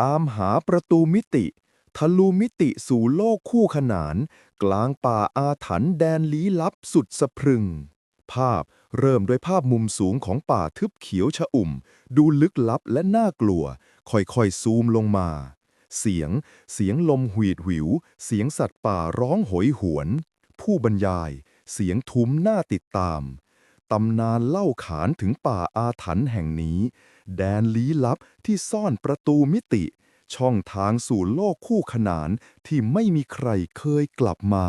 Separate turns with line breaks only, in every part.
ตามหาประตูมิติ ทะลุมิติสู่โลกคู่ขนาน กลางป่าอาถรรพ์แดนลี้ลับสุดสะพรึง ภาพเริ่มด้วยภาพมุมสูงของป่าทึบเขียวชะอุ่ม ดูลึกลับและน่ากลัว ค่อยๆซูมลงมา เสียง เสียงลมหวีดหวิว เสียงสัตว์ป่าร้องโหยหวน ผู้บรรยาย เสียงทุ้มน่าติดตาม ตำนานเล่าขานถึงป่าอาถรรพ์แห่งนี้ แดนลี้ลับที่ซ่อนประตูมิติ ช่องทางสู่โลกคู่ขนานที่ไม่มีใครเคยกลับมา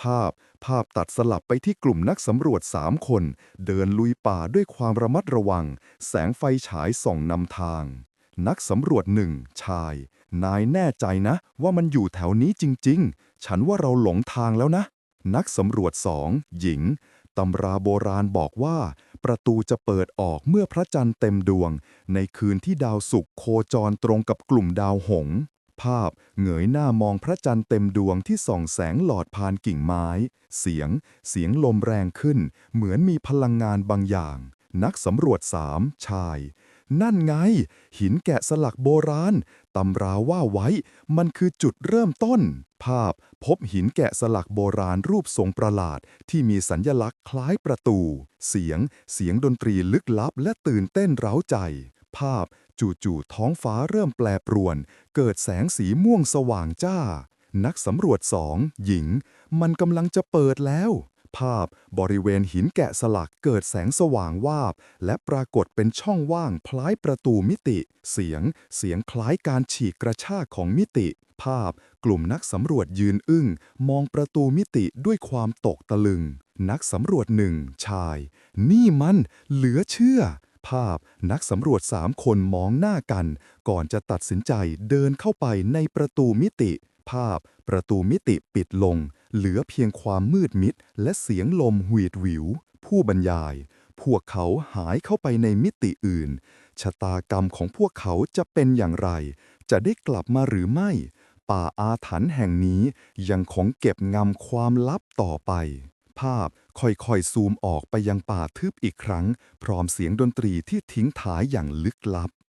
ภาพภาพตัดสลับไปที่กลุ่มนักสำรวจสามคน เดินลุยป่าด้วยความระมัดระวัง แสงไฟฉายส่องนำทาง นักสำรวจหนึ่งชาย นายแน่ใจนะ ว่ามันอยู่แถวนี้จริง ๆ ฉันว่าเราหลงทางแล้วนะ นักสำรวจสองหญิง ตำราโบราณบอกว่า ประตูจะเปิดออกเมื่อพระจันทร์เต็มดวง ในคืนที่ดาวศุกร์โคจรตรงกับกลุ่มดาวหงส์ภาพเหงยหน้ามองพระจันทร์เต็มดวงที่ส่องแสงหลอดผ่านกิ่งไม้ เสียง เสียงลมแรงขึ้น เหมือนมีพลังงานบางอย่าง นักสำรวจสามชาย นั่นไง หินแกะสลักโบราณตำราว่าไว้ มันคือจุดเริ่มต้น ภาพพบหินแกะสลักโบราณรูปทรงประหลาด ที่มีสัญญลักษณ์คล้ายประตู เสียง เสียงดนตรีลึกลับและตื่นเต้นเร้าใจ ภาพจู่ๆท้องฟ้าเริ่มแปรปรวน เกิดแสงสีม่วงสว่างจ้า นักสำรวจสองหญิง มันกำลังจะเปิดแล้ว ภาพ บริเวณหินแกะสลักเกิดแสงสว่างวาบ และปรากฏเป็นช่องว่างคล้ายประตูมิติ เสียง เสียงคล้ายการฉีกกระชากของมิติ ภาพ กลุ่มนักสำรวจยืนอึ้ง มองประตูมิติด้วยความตกตะลึง นักสำรวจหนึ่งชาย นี่มันเหลือเชื่อภาพนักสำรวจสามคนมองหน้ากัน ก่อนจะตัดสินใจเดินเข้าไปในประตูมิติ ภาพ ประตูมิติปิดลง เหลือเพียงความมืดมิดและเสียงลมหวีดหวิว ผู้บรรยาย พวกเขาหายเข้าไปในมิติอื่น ชะตากรรมของพวกเขาจะเป็นอย่างไร จะได้กลับมาหรือไม่ ป่าอาถรรพ์แห่งนี้ยังคงเก็บงำความลับต่อไป ภาพค่อยๆซูมออกไปยังป่าทึบอีกครั้ง พร้อมเสียงดนตรีที่ทิ้งท้ายอย่างลึกลับ